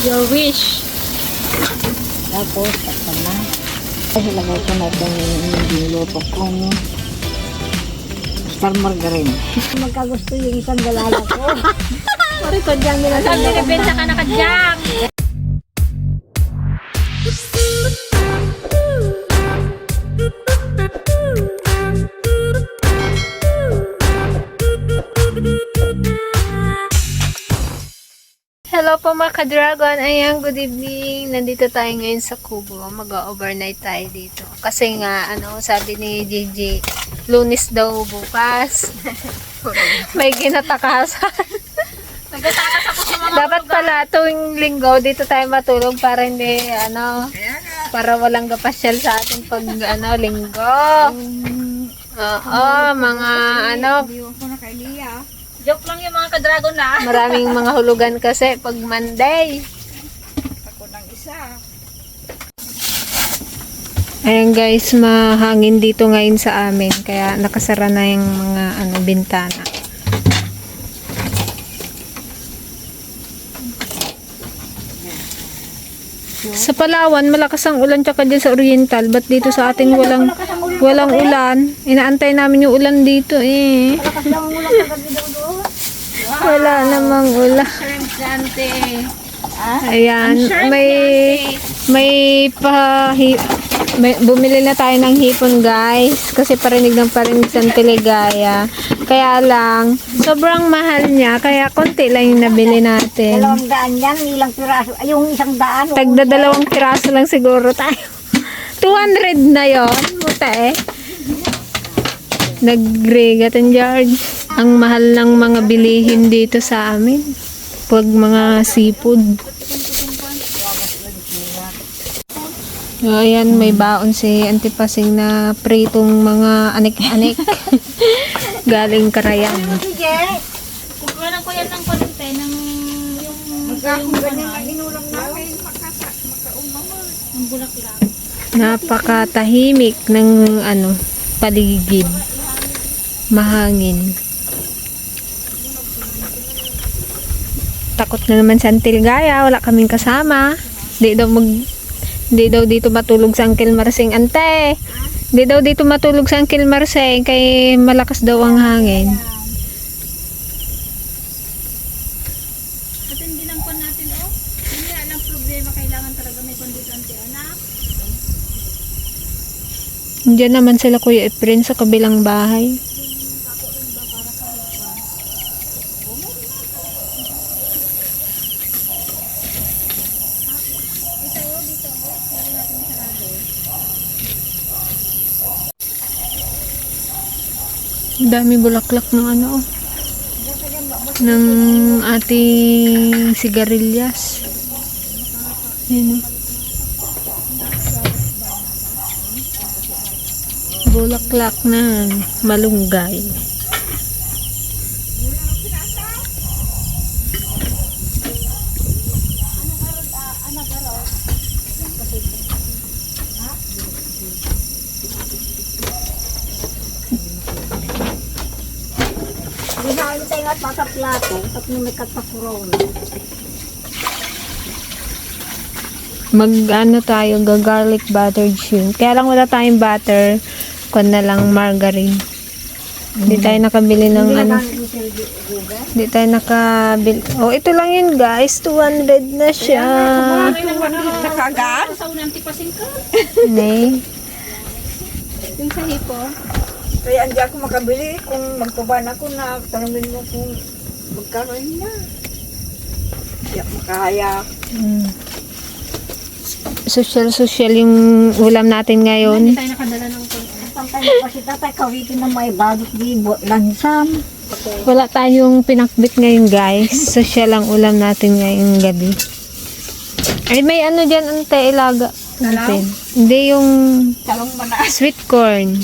Your wish. Tapos, takpan na. Ay, ilagay ko na itong niluto kong star margarine. Magkagusto yung isang galala ko. Pare ko dyan nila sa Sabi Benta ka nakadyak. Hello po mga ka-dragon. Ayan, good evening. Nandito tayo ngayon sa Kubo. Mag-overnight tayo dito. Kasi nga, ano, sabi ni Gigi, lunis daw bukas. May ginatakasan. Nagtatakas ako sa mga Dapat pala tuwing linggo dito tayo matulog para hindi ano para walang kapasyal sa ating pag ano linggo. Oo, mga ano ko na kay Lia. Joke lang yung mga ka-dragon na. maraming mga hulugan kasi pag Monday. Ako ng isa. Ayan guys, mahangin dito ngayon sa amin kaya nakasara na yung mga ano bintana. Sa Palawan, malakas ang ulan tsaka dyan sa Oriental. Ba't dito sa atin walang walang ulan? Inaantay namin yung ulan dito eh. Lakas lang ang ulang kagabi daw doon. Wala namang. Shrimp dante. Ayan, may may pa may, bumili na tayo ng hipon guys kasi parinig ng parinig sa Teligaya. Kaya lang, sobrang mahal niya kaya konti lang yung nabili natin. Dalawang daan yan, ilang piraso. Ay, yung isang daan. oo. Tagda dalawang piraso lang siguro tayo. 200 na yon Mute eh. Nagregat and George. Ang mahal ng mga bilihin dito sa amin. Pag mga seafood. Ayan, may baon si Antipasing na pritong mga anik-anik. Galing karayan. Kukuha ko yan ng konti ng yung ang inulam namin. Makasa, makaumama. ng bulaklak. Napakatahimik ng ano, paligid. Mahangin. Takot na naman sa Antilgaya, wala kaming kasama. Di daw mag di daw dito matulog sa Uncle Marsing ante. Di daw dito matulog sa Uncle Marsing kay malakas daw ang hangin. Diyan naman sila Kuya Efren sa kabilang bahay. Dami bulaklak ng ano oh. ng ating sigarilyas. Yan oh. Bulaklak ng malunggay. Pa sa plato. Tapos may katapuraw na. Mag ano tayo, garlic buttered shrimp. Kaya lang wala tayong butter, kun na lang margarine. Hindi tayo nakabili ng ano. Sa Google. Hindi tayo nakabili. Oh, ito lang yun guys. 200 na siya. Nakagad? Sa unang tipasing ka. Yung sa hipo. Kaya hindi ako makabili kung magpaban ako na tanongin mo kung magkano yun na. Hindi ako makahaya. Mm. Social-social yung ulam natin Hindi ngayon. tayo nakadala ng. Pantay mo kasi tatay kawitin na may bagot di lansam. Wala tayong pinakbit ngayon guys. Social ang ulam natin ngayong gabi. Ay, may ano dyan ante ilaga natin. Hindi yung Talong manaas. sweet corn.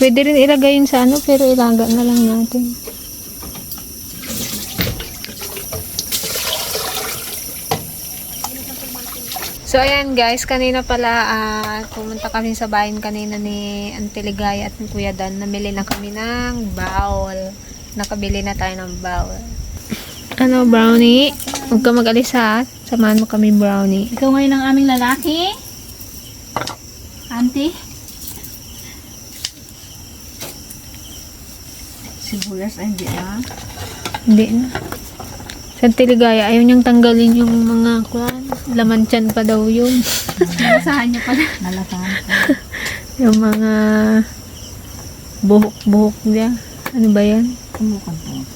Pwede rin ilagay yun sa ano, pero ilaga na lang natin. So, ayan guys, kanina pala ah, pumunta kami sa bayan kanina ni Auntie Ligaya at ni Kuya Dan. Namili lang kami ng bowl. nakabili na tayo ng bawal. Ano, brownie? Huwag ka mag-alis ha. Samahan mo kami, brownie. Ikaw ngayon ang aming lalaki. Auntie. Sibuyas ay hindi na. Hindi na. Sa Tiligaya, ayaw niyang tanggalin yung mga kwan. Laman tiyan pa daw yun. Nasahan niyo pala. Nalasahan yung mga buhok-buhok niya. Ano ba yan? Kumukan po ako.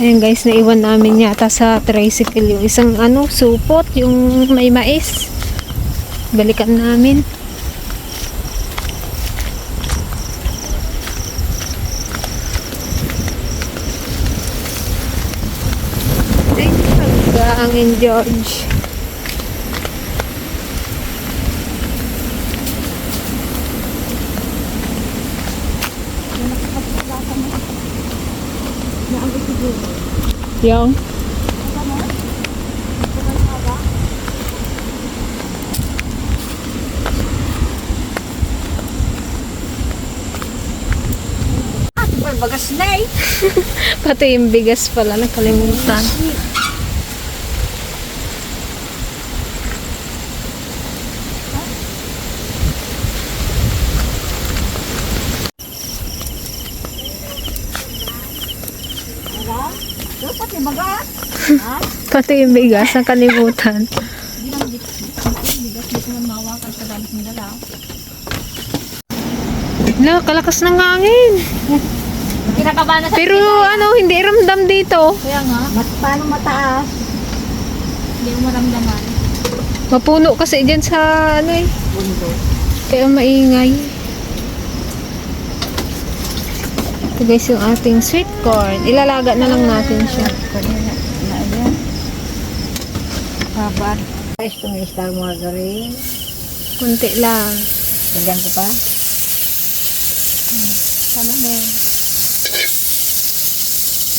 Ayan guys, naiwan namin yata sa tricycle yung isang ano, supot, yung may mais. Balikan namin. Hanggang in George. Yung? Well, bagas na eh. Pati yung bigas pala, nakalimutan. Pati yung bigas, nakalimutan. Wala, kalakas ng hangin. Kinakabahan na sa Pero ano, hindi ramdam dito. Kaya nga, Mat paano mataas? hindi mo maramdaman. Mapuno kasi dyan sa ano eh. Bundo. Kaya maingay. Ito guys yung ating sweet corn. Ilalaga na lang natin siya. Kanina. Kabar. Guys, itong star margarine. Kunti lang. Lagyan ko pa. Tama na yan.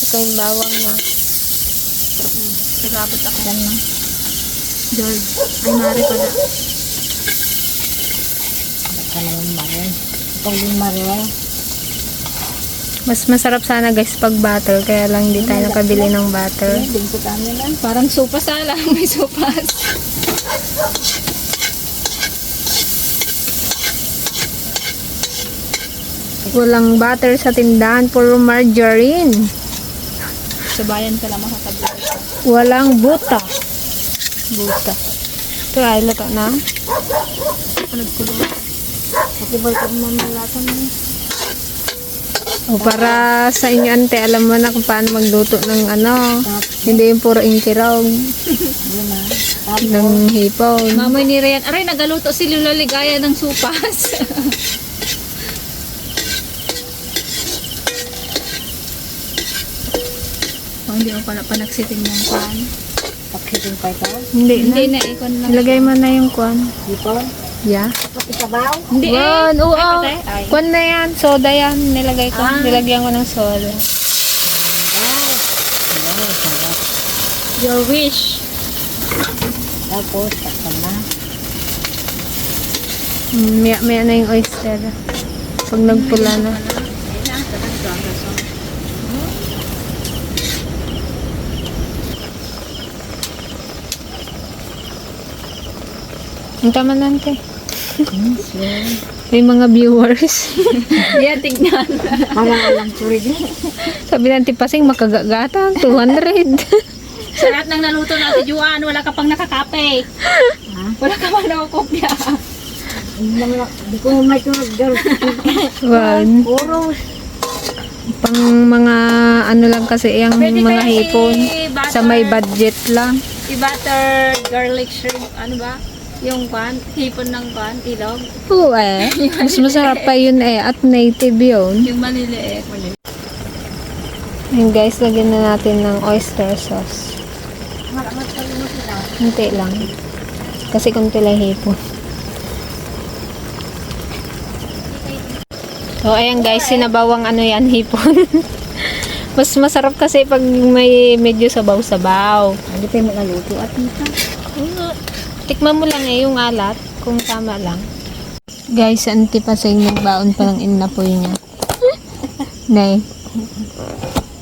Ito yung bawang na. Nagabot ako. Yan na. George. Ay, mari ko na. Baka naman maril. Itong din maril. Mas masarap sana guys pag butter. Kaya lang hindi tayo nakabili ng butter. Parang sopas na lang. May sopas. Walang butter sa tindahan. Puro margarine. Sa bayan ka lang makakabili. Walang buta. Buta. Ito ay luto na. Nagkulo. Pati ba ito mamalatan mo? O para sa inyo ante, alam mo na kung paano magluto ng ano. Hindi yung puro inkirog na. Ng hipon. Mamoy ni Ryan. Aray, nagaluto si Lula Ligaya ng supas. oh, hindi mo pala panaksiting ng kwan. paksitin pa ito. Hindi na. Hindi na, ikon lang. Ilagay mo na yung kwan. Dipon. Yeah. Pati sabaw. Hindi eh. Kwan, oo. Ay, patay. Kwan na yan. Soda yan. Nilagay ko. Ah. Nilagyan ko ng soda. Your wish. Tapos. Mm, Maya, maya na yung oyster. Pag nagpula na. Ang tama nante. May mga viewers. Yan, tignan. Parang alam ko rin. Sabi natin pasing makagagatan. 200. Sa lahat ng naluto natin, Juan, wala ka pang nakakape. Wala ka pang nakakopya. Hindi ko may tunog One. Puro. Pang mga ano lang kasi yung Pwede mga hipon. Sa may budget lang. I-butter garlic shrimp, ano ba? Yung pan, hipon ng pan, ilog. Oo eh. Mas masarap pa yun eh. At native yun. Yung maliliit. Ayun guys, lagyan na natin ng oyster sauce. Kunti lang. Kasi kunti lang hipon. So, ayan guys, sinabawang ano yan, hipon. Mas masarap kasi pag may medyo sabaw-sabaw. Hindi tayo magaluto at ito. Tikman mo lang eh, yung alat, kung tama lang. Guys, anti pa sa inyong baon pa ng inapoy niya. Nay,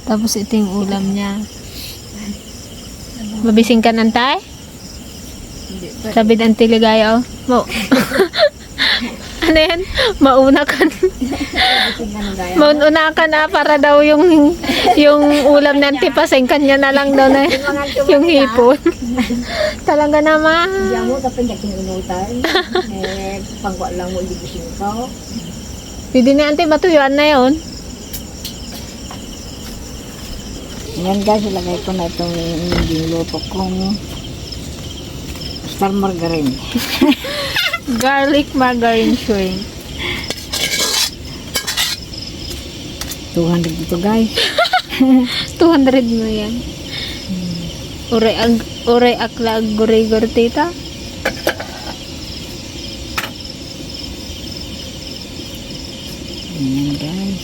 Tapos ito yung ulam niya. Mabising ka nantay? Hindi pa. Sabi ng tiligaya, oh. Mo. yan? Mauna ka na. Mauna ka na para daw yung yung ulam ng tipasing kanya na lang daw na yung hipon. Talaga naman. Diyan mo, tapos niya kinunutan. eh, pangwa lang mo, gising ko. Pwede ni ante matuyuan na yon. Yan guys, ilagay ko na itong niluto kong star margarine. Garlic margarine shrimp. 200 ito guys. 200 mo yan. Ure ag ure akla gure tita. Yan guys.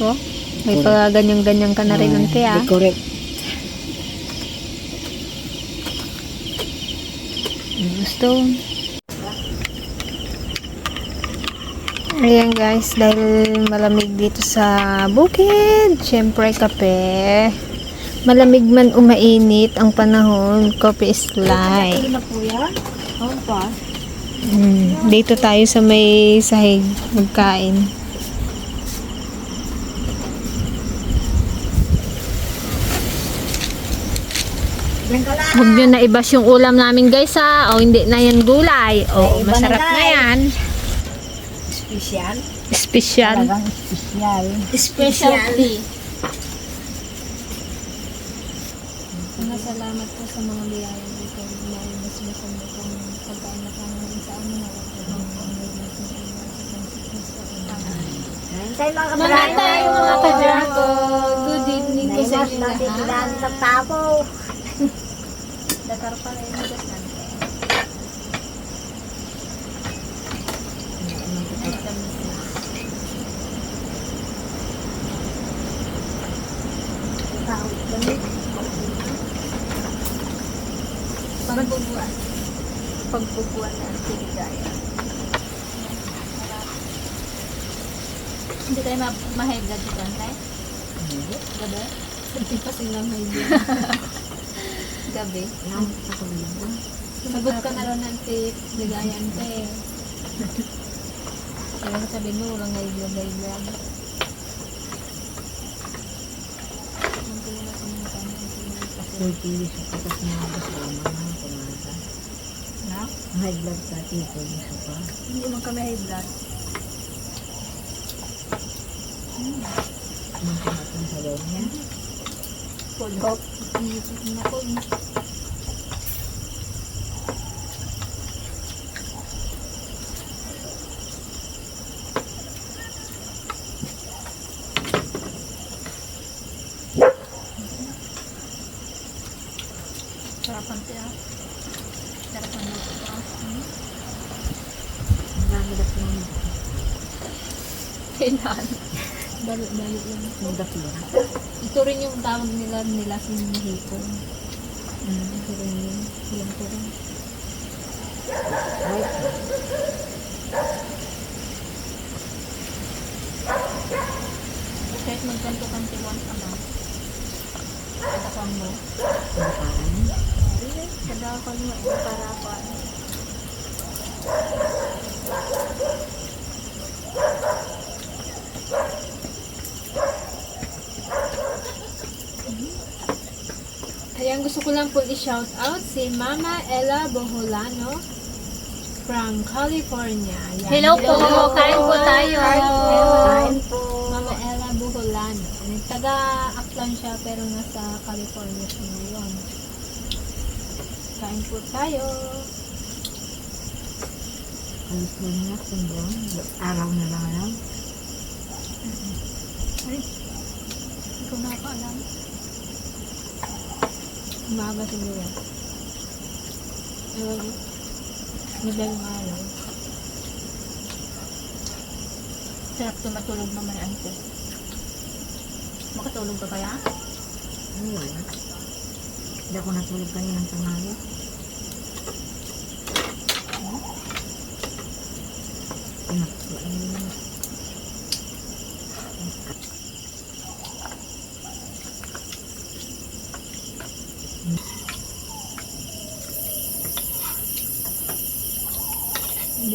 Ko. May pa ganyan-ganyan ka na rin ante ah. Decorate. Gusto. Ayan guys, dahil malamig dito sa bukid, syempre kape. Malamig man umainit ang panahon, coffee is life. na po yan? Oo pa. Mm, dito tayo sa may sahig magkain. Huwag nyo na ibas yung ulam namin guys ha. O hindi na yan gulay. O masarap na yan. Special. Special. Talagang special. Specialty. Mga salamat po sa mga biyaya dito. Biyaya mas masama pong pagkain na kami sa amin. Tayo mga Mga tayo mga ka-dragon. Good evening po sa inyo natin lahat. ilan sa tapo. Dakar pala yung magasante. Pagbubuan. Pagbubuan ng tiligaya. Hindi tayo ma- ma-high blood? Gabi? Hindi pa high blood. Gabi? Sagot ka na. Kaya sabi mo, walang. Ang mga tanong, ang pila sa kasi. Na kasama ng kumasa. Na? High blood sa tito gusto pa. Hindi man kami high blood. Magkamatang sa loob niya. Hope. Iisip na ko. eh. Sarapan siya. Sarapan mo ito. Hmm? Ang dami na po ng Kailan? Dali-dali lang. ng daplo. Ito rin yung tawag nila nila sa hipon. Mm, ito rin yun. Alam ko rin. Ay, Kahit magkanto-kanto once a month. Katakan mo. Nakaraan. Kadakan mo eh, para pa. Ayan, gusto ko lang po i-shout out si Mama Ella Boholano from California. Ayan. Hello po, kain po tayo. Kain po. Mama Ella Buholano. Taga-Aklan siya pero nasa California siya. Kain po tayo. Alis na niya kung doon. Araw na lang yan. Ay, hindi ko nakakaalam. Umaga siguro. Ewan ko. Madaling araw. Sarap tumatulog naman ante. Makatulog ka kaya? Ay, wala. Hindi ako natulog kanina ng tanghali. Di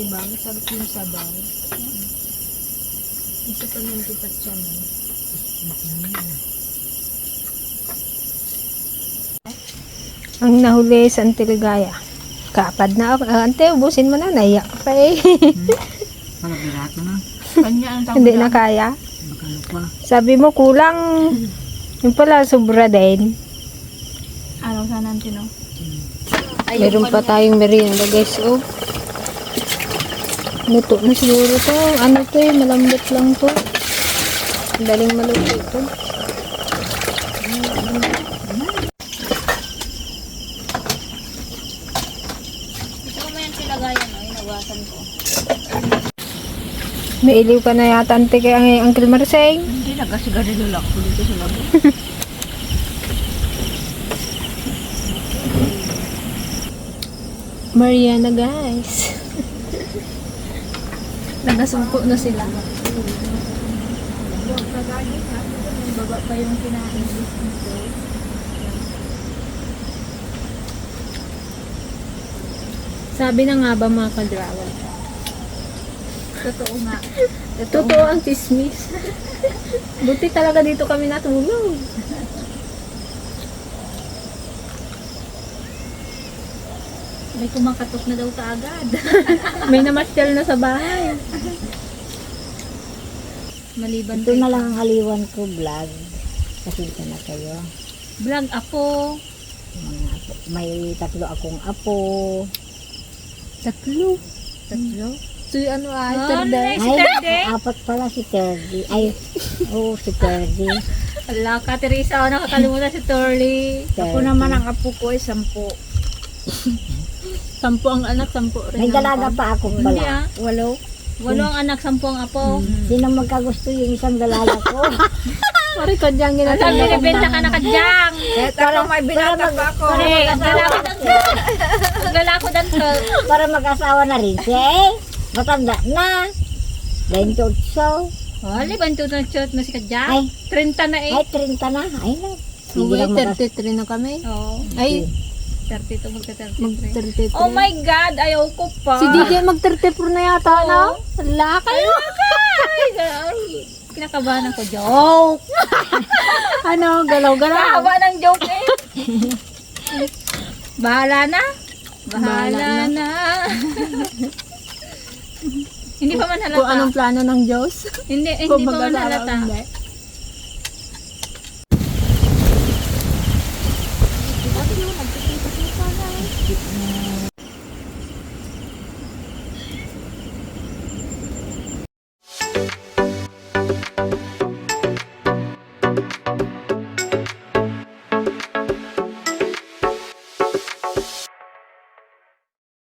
ba? Masarap yung sabaw. Hmm. Isa pa nang kita dyan. Ang nahuli sa Antiligaya. Kapad na ako. Ah, Ante, ubusin mo na. Naiyak pa eh. Hmm. Para birato na. Kanya ang Hindi na kaya. Ano. Sabi mo, kulang. Yung pala, sobra din. Araw sa natin, no? Meron pa tayong merienda, guys. Oh. Luto na siguro to. Ano to eh, malambot lang to. Daling maluto to. Ito ko mo yung tilagayan, no? Inawasan ko. May iliw ka na yata, ante, kay ang Uncle Marseng. Hindi nagasigarilyo lang ko dito sa labo. Mariana, guys. Nagasumpo na sila. Baba pa yung kinain. Sabi na nga ba mga kadrawan? Totoo nga. Totoo ang chismis. Buti talaga dito kami natulog. May kumakatok na daw kaagad. May namasyal na sa bahay. Maliban Ito na lang ang haliwan ko vlog. Pasensya na kayo. Vlog apo. Mga apo. May tatlo akong apo. Tatlo. Tatlo. So, ano ay, Ah, terde. nice. Si Terdy? apat pala si Terdy. Ay, oo, si Terdy. Ala ka, Teresa. Ako nakakalimutan si Torly. Terdy. ang apo ko ay sampu. Sampu ang anak, sampu rin. May ang dalaga pa akong Hindi bala. ah. Walo. Walo ang anak, sampu ang apo. Sino magkagusto yung isang dalaga ko? Pare, kadyang Sabi ginatanda ni ko. Benta ka nakadyang. Kahit ako may binata pa ako. Pare, ang gala ko dan Ang gala ko dan ko. Para mag-asawa na rin siya eh. Matanda na. 28. Wali, bantu na chot mo si Kadyang. Ay. 30 na eh. Ay, 30 na. Ay na. Sige lang makas- 33 na kami. Oo. Ay, 32 magka 33. mag-33. Oh my God, ayaw ko pa. Si DJ mag-34 na yata, no? Wala kayo. Ay, ay, kinakabahan ako. Joke! Ano, galaw-galaw. Kahaba ng joke eh. Bahala na. Bahala Bahala na. Hindi pa man Kung halata. anong plano ng Diyos. Hindi, hindi Kung pa man halata. hindi.